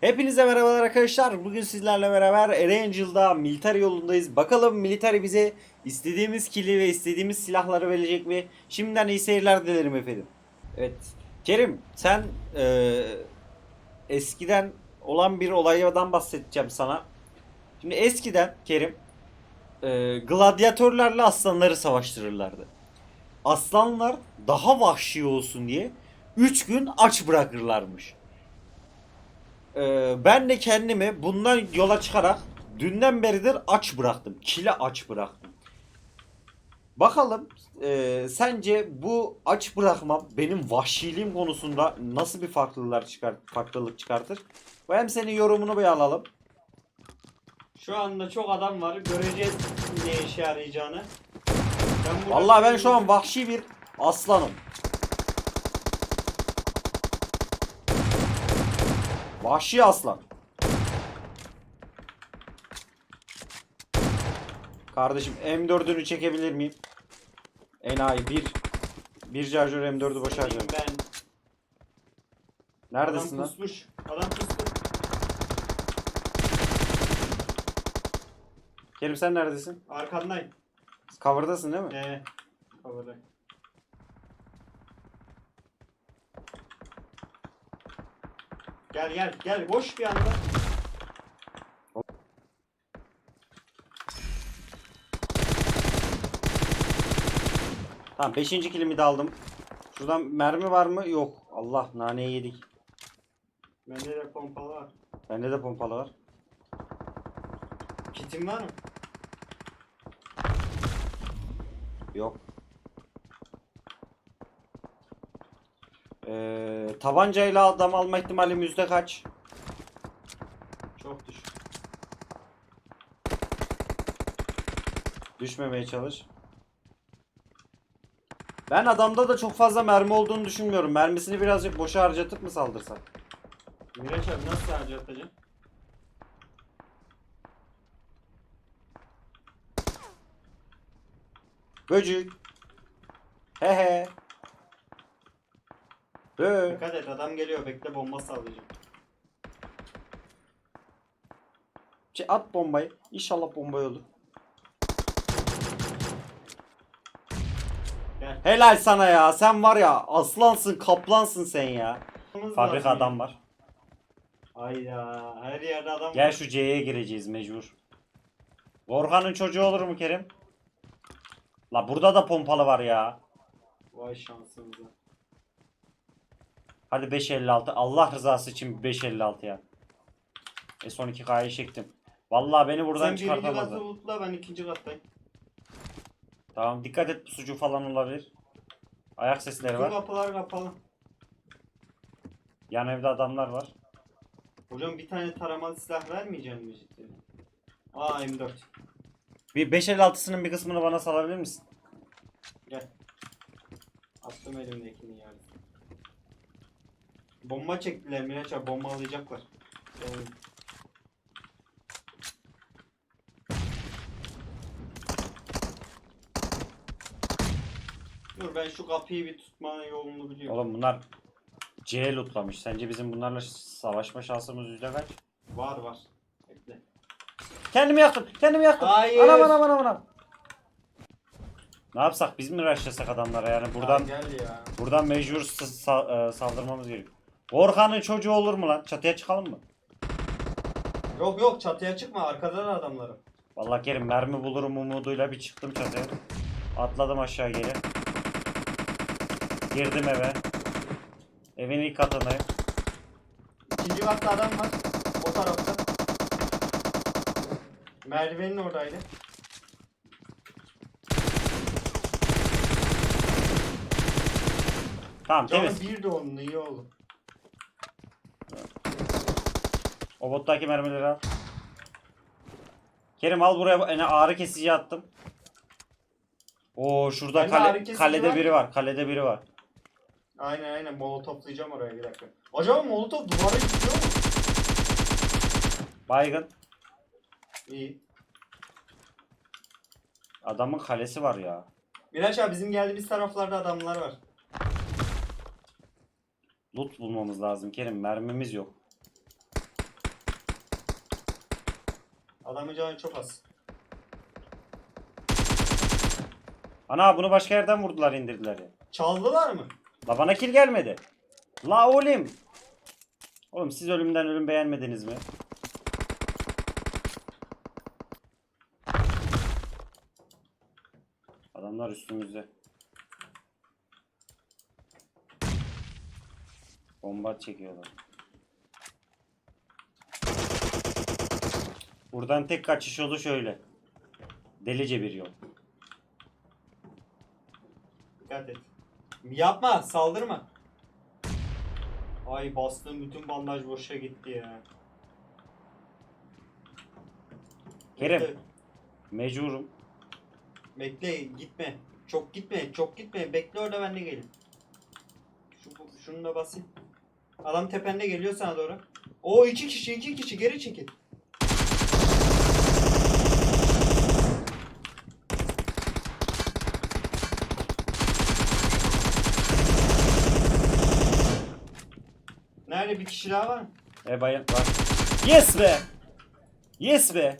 Hepinize merhabalar arkadaşlar. Bugün sizlerle beraber Erangel'da military yolundayız. Bakalım military bize istediğimiz kili ve istediğimiz silahları verecek mi? Şimdiden iyi seyirler dilerim efendim. Evet. Kerim sen eee, eskiden olan bir olaydan bahsedeceğim sana. Şimdi eskiden Kerim eee gladyatörlerle aslanları savaştırırlardı. Aslanlar daha vahşi olsun diye 3 gün aç bırakırlarmış. Ee, ben de kendimi bundan yola çıkarak dünden beridir aç bıraktım. Kile aç bıraktım. Bakalım e, sence bu aç bırakmam benim vahşiliğim konusunda nasıl bir farklılıklar çıkar farklılık çıkartır? Ve hem senin yorumunu bir alalım. Şu anda çok adam var. Göreceğiz ne işe yarayacağını. Ben burada- Vallahi ben şu an vahşi bir aslanım. Vahşi aslan. Kardeşim M4'ünü çekebilir miyim? Enayi bir bir şarjör M4'ü boş harcıyorum. Ben. Neredesin adam lan? pusmuş. Adam pustu. Kerim sen neredesin? Arkandayım. Cover'dasın değil mi? Ee, havada. Gel gel gel boş bir anda. Tamam 5. kilimi de aldım. Şuradan mermi var mı? Yok. Allah naneyi yedik. Bende de pompalı var. Bende de pompalı var. Kitin var mı? Yok. Ee, tabancayla adam alma ihtimalim yüzde kaç? Çok düşük. Düşmemeye çalış. Ben adamda da çok fazla mermi olduğunu düşünmüyorum. Mermisini birazcık boşa harcatıp mı saldırsak? Miraç abi nasıl harcatacaksın? Böcük. He he. Bö. Dikkat et adam geliyor bekle bomba sallayacağım. Şey, at bombayı. İnşallah bombayı olur. Gel. Helal sana ya. Sen var ya aslansın, kaplansın sen ya. Fabrika adam ya. var. Hayda her yerde adam Gel var. şu C'ye gireceğiz mecbur. Orhan'ın çocuğu olur mu Kerim? La burada da pompalı var ya. Vay şansımıza. Hadi 556. Allah rızası için 556 ya. E son 2K'yı çektim. Vallahi beni buradan Sen birinci katı çıkartamazlar. lootla ben ikinci kattayım. Tamam dikkat et sucu falan olabilir. Ayak sesleri Tüm var. kapılar kapalı. Yan evde adamlar var. Hocam bir tane taramalı silah vermeyeceksin mi cidden? Aa M4. Bir 556'sının bir kısmını bana salabilir misin? Gel. Attım elimdekini yani. Bomba çektiler Miraç abi bombalayacaklar. Yani Dur ben şu kapıyı bir tutmanın yolunu biliyorum. Oğlum bunlar C lootlamış. Sence bizim bunlarla savaşma şansımız yüzde kaç? Var var. Bekle. Kendimi yaktım. Kendimi yaktım. Hayır. Anam anam anam anam. Ne yapsak biz mi rushlasak adamlara yani buradan Ya gel ya. buradan mecbur sa- e, saldırmamız gerekiyor. Orhan'ın çocuğu olur mu lan? Çatıya çıkalım mı? Yok yok çatıya çıkma arkadan adamları. Vallahi Kerim mermi bulurum umuduyla bir çıktım çatıya. Atladım aşağı geri. Girdim eve. Evin ilk katındayım. İkinci katta adam var. O tarafta. Merdivenin oradaydı. Tamam Canım temiz. bir de onun iyi oldu. O bottaki mermileri al. Kerim al buraya yani ağrı kesici attım. Oo şurada Bende kale- kesici kalede var. biri var. Kalede biri var. Aynen aynen molotoflayacağım oraya bir dakika. Acaba molotof duvara gidiyor mu? Baygın. İyi. Adamın kalesi var ya. Miraç abi bizim geldiğimiz taraflarda adamlar var. Loot bulmamız lazım Kerim. Mermimiz yok. Adamın canı çok az. Ana bunu başka yerden vurdular indirdiler ya. Çaldılar mı? La bana kill gelmedi. La oğlum. Oğlum siz ölümden ölüm beğenmediniz mi? Adamlar üstümüzde. Bomba çekiyorlar. Buradan tek kaçış yolu şöyle. Delice bir yol. Dikkat et. Yapma, saldırma. Ay bastığım bütün bandaj boşa gitti ya. Kerem. Bekle, Mecburum. bekle, gitme. Çok gitme, çok gitme. Bekle orada ben de geleyim. Şu, şunu da basayım. Adam tepende geliyor sana doğru. O iki kişi, iki kişi geri çekil. Nerede bir kişi daha var mı? E bayan var. Yes be. Yes be.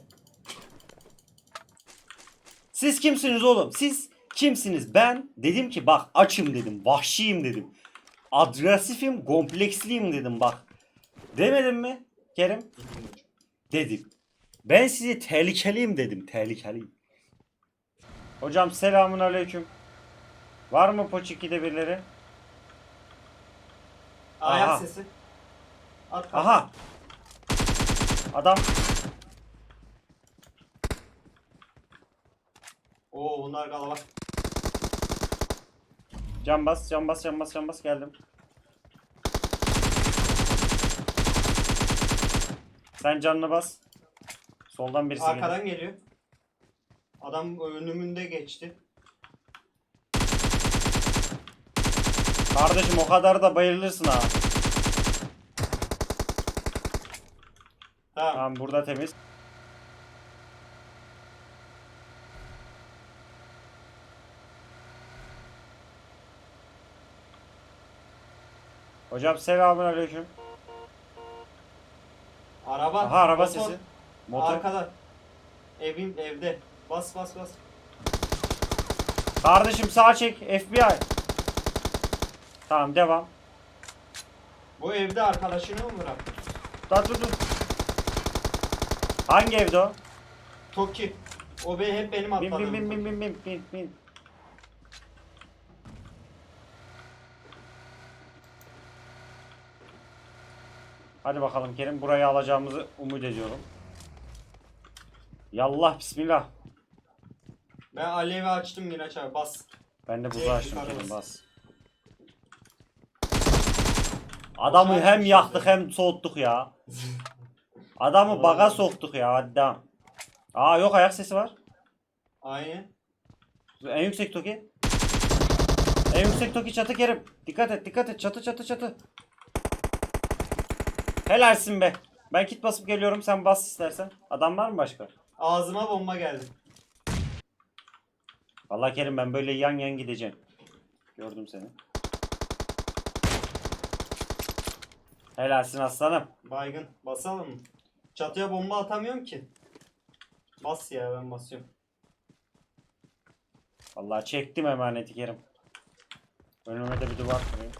Siz kimsiniz oğlum? Siz kimsiniz? Ben dedim ki bak açım dedim. Vahşiyim dedim. Agresifim, kompleksliyim dedim bak. Demedim mi Kerem? Dedim. Ben size tehlikeliyim dedim. Tehlikeliyim. Hocam selamun aleyküm. Var mı Poçiki'de birileri? Ayak Aha. sesi. At Aha. Adam. Oo bunlar kalabalık. Can bas, can bas, can bas, can bas geldim. Sen canını bas. Soldan birisi geliyor. Arkadan geliyor. Adam önümünde geçti. Kardeşim o kadar da bayılırsın ha. Tamam. Tamam burada temiz. Hocam selamun aleyküm. Araba. Aha araba motor, sesi. Motor. Arkada. Evin evde. Bas bas bas. Kardeşim sağ çek FBI. Tamam devam. Bu evde arkadaşını mı bıraktı? Dur dur dur. Hangi evde o? Toki. O be hep benim Bin atladığım. bin bin bin bin bin bin bin. Hadi bakalım Kerim burayı alacağımızı umut ediyorum. Yallah bismillah. Ben alevi açtım Miraç abi bas. Ben de buzu Direkt açtım yukarı Kerim bas. bas. Adamı hem yaktık hem soğuttuk ya. Adamı baga soktuk ya devam. Aa yok ayak sesi var. Aynen. En yüksek toki. En yüksek toki çatı Kerim. Dikkat et dikkat et çatı çatı çatı. Helalsin be. Ben kit basıp geliyorum sen bas istersen. Adam var mı başka? Ağzıma bomba geldi. Vallahi Kerim ben böyle yan yan gideceğim. Gördüm seni. Helalsin aslanım. Baygın. Basalım mı? Çatıya bomba atamıyorum ki. Bas ya ben basıyorum. Vallahi çektim emaneti Kerim. Önüme de bir duvar kurayım.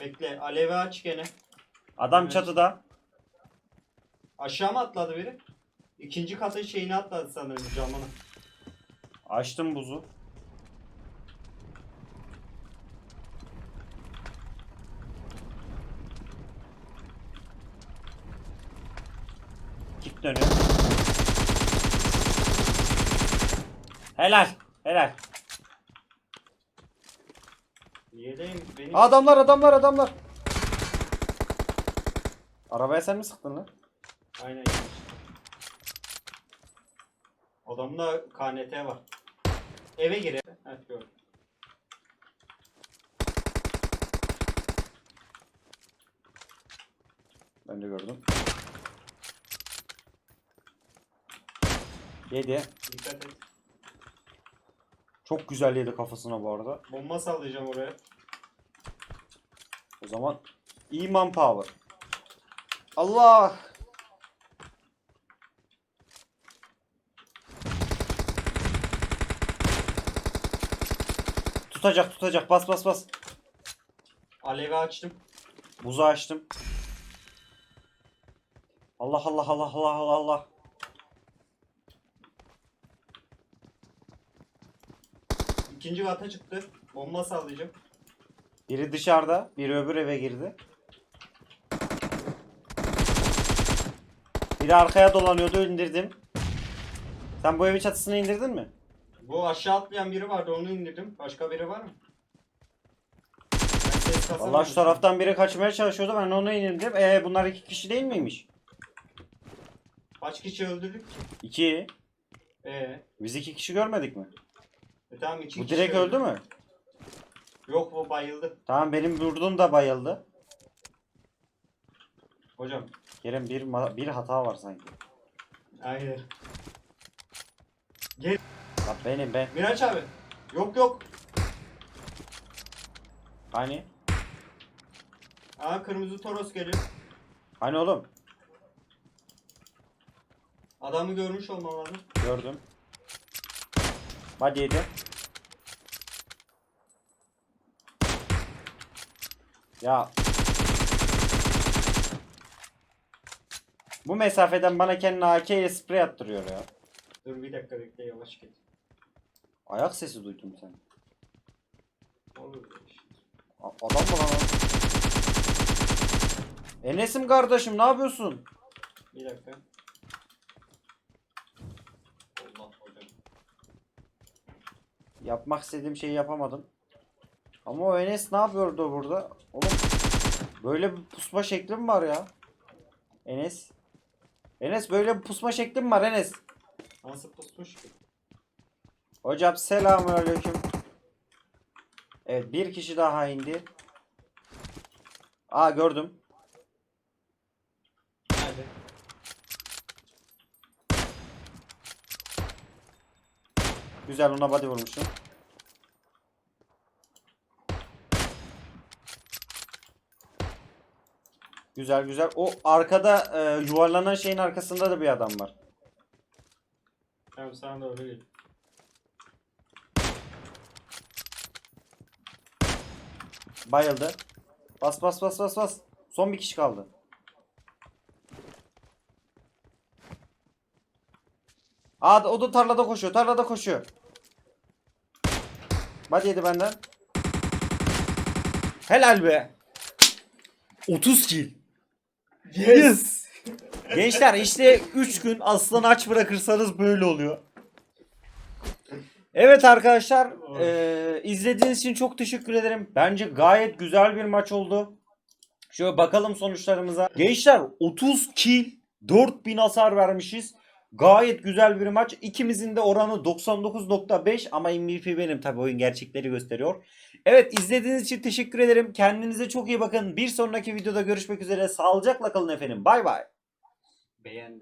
Bekle. Alevi aç gene. Adam Evet. çatıda. Aşağı mı atladı biri? İkinci katın şeyini atladı sanırım camını. Açtım buzu. Kit dönüyor. Helal. Helal. Yedeyim benim. Adamlar adamlar adamlar. Arabaya sen mi sıktın lan? Aynen. Adamda KNT var. Eve gir. eve. Evet gördüm. Ben de gördüm. Yedi. Dikkat et. Çok güzel yedi kafasına bu arada. Bomba sallayacağım oraya. O zaman iyi manpower. Allah! Tutacak tutacak bas bas bas. Alevi açtım. Buzu açtım. Allah Allah Allah Allah Allah Allah. İkinci kata çıktı. Bomba sallayacağım. Biri dışarıda, biri öbür eve girdi. Biri arkaya dolanıyordu, indirdim. Sen bu evin çatısını indirdin mi? Bu aşağı atlayan biri vardı onu indirdim. Başka biri var mı? Kasamadım. şu taraftan biri kaçmaya çalışıyordu, ben onu indirdim. Ee bunlar iki kişi değil miymiş? Kaç kişi öldürdük ki? İki. Ee, Biz iki kişi görmedik mi? E tamam iki Bu kişi direkt öldü mü? Yok bu bayıldı. Tamam benim vurduğum da bayıldı. Hocam. Kerem bir, ma- bir hata var sanki. Aynen. Bak benim ben. Miraç abi. Yok yok. Hani? Aa kırmızı toros geliyor. Hani oğlum? Adamı görmüş olman lazım. Gördüm. Hadi yedi. Ya. Bu mesafeden bana kendini AK ile sprey attırıyor ya. Dur bir dakika bekle yavaş git. Ayak sesi duydum sen. Olur. A- Adam mı lan o? Enes'im kardeşim ne yapıyorsun? Bir dakika. Allah hocam. Yapmak istediğim şeyi yapamadım. Ama o Enes ne yapıyordu burada? Oğlum böyle bir pusma şekli mi var ya? Enes. Enes böyle bir pusma şekli mi var Enes? Nasıl pusmuş ki? Hocam selamünaleyküm. Evet bir kişi daha indi. Aa gördüm. Hadi. Güzel ona body vurmuşum. Güzel güzel. O arkada e, yuvarlanan şeyin arkasında da bir adam var. Tamam sana da öyle gel. Bayıldı. Bas bas bas bas bas. Son bir kişi kaldı. Aa o da tarlada koşuyor. Tarlada koşuyor. Hadi yedi benden. Helal be. 30 kill. Yes. Gençler işte 3 gün aslan aç bırakırsanız böyle oluyor. Evet arkadaşlar eee, izlediğiniz için çok teşekkür ederim. Bence gayet güzel bir maç oldu. Şöyle bakalım sonuçlarımıza. Gençler 30 kill 4000 hasar vermişiz. Gayet güzel bir maç. İkimizin de oranı 99.5 ama MVP benim tabi oyun gerçekleri gösteriyor. Evet izlediğiniz için teşekkür ederim. Kendinize çok iyi bakın. Bir sonraki videoda görüşmek üzere. Sağlıcakla kalın efendim. Bay bay. Beğendi.